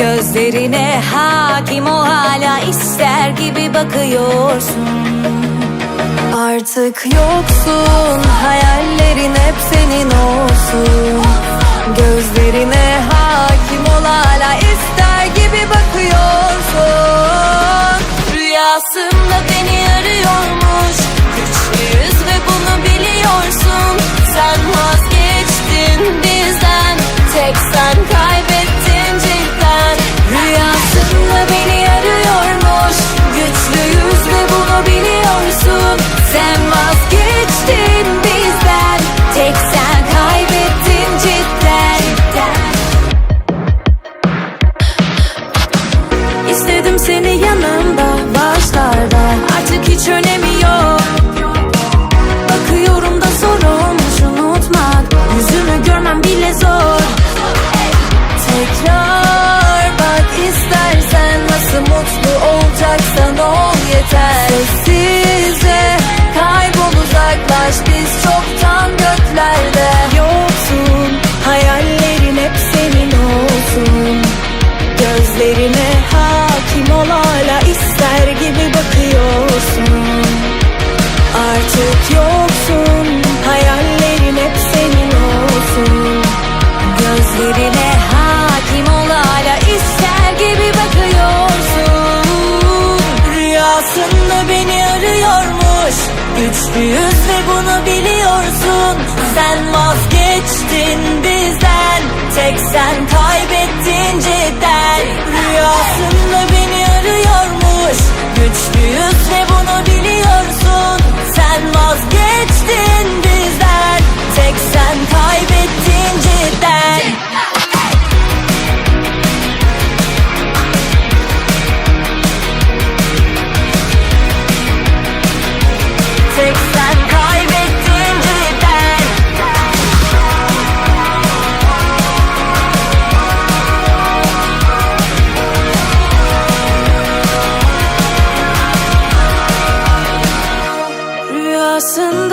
Gözlerine hakim o hala ister gibi bakıyorsun. Artık yoksun Hayallerin hep senin olsun. Gözlerine hakim ol hala ister gibi bakıyorsun. Rüyasında beni arıyormuş hiç önemi yok. Bakıyorum da zor olmuş unutmak. Yüzünü görmem bile zor. Tekrar bak istersen Nasıl mutlu olacaksan ol yeter. Sessizce kaybol uzaklaş. Biz çoktan göklerde Yoksun. Hayallerin hep senin olsun. Gözlerine Rüyasında beni arıyormuş? Güçlüyüz ve bunu biliyorsun. Sen vazgeçtin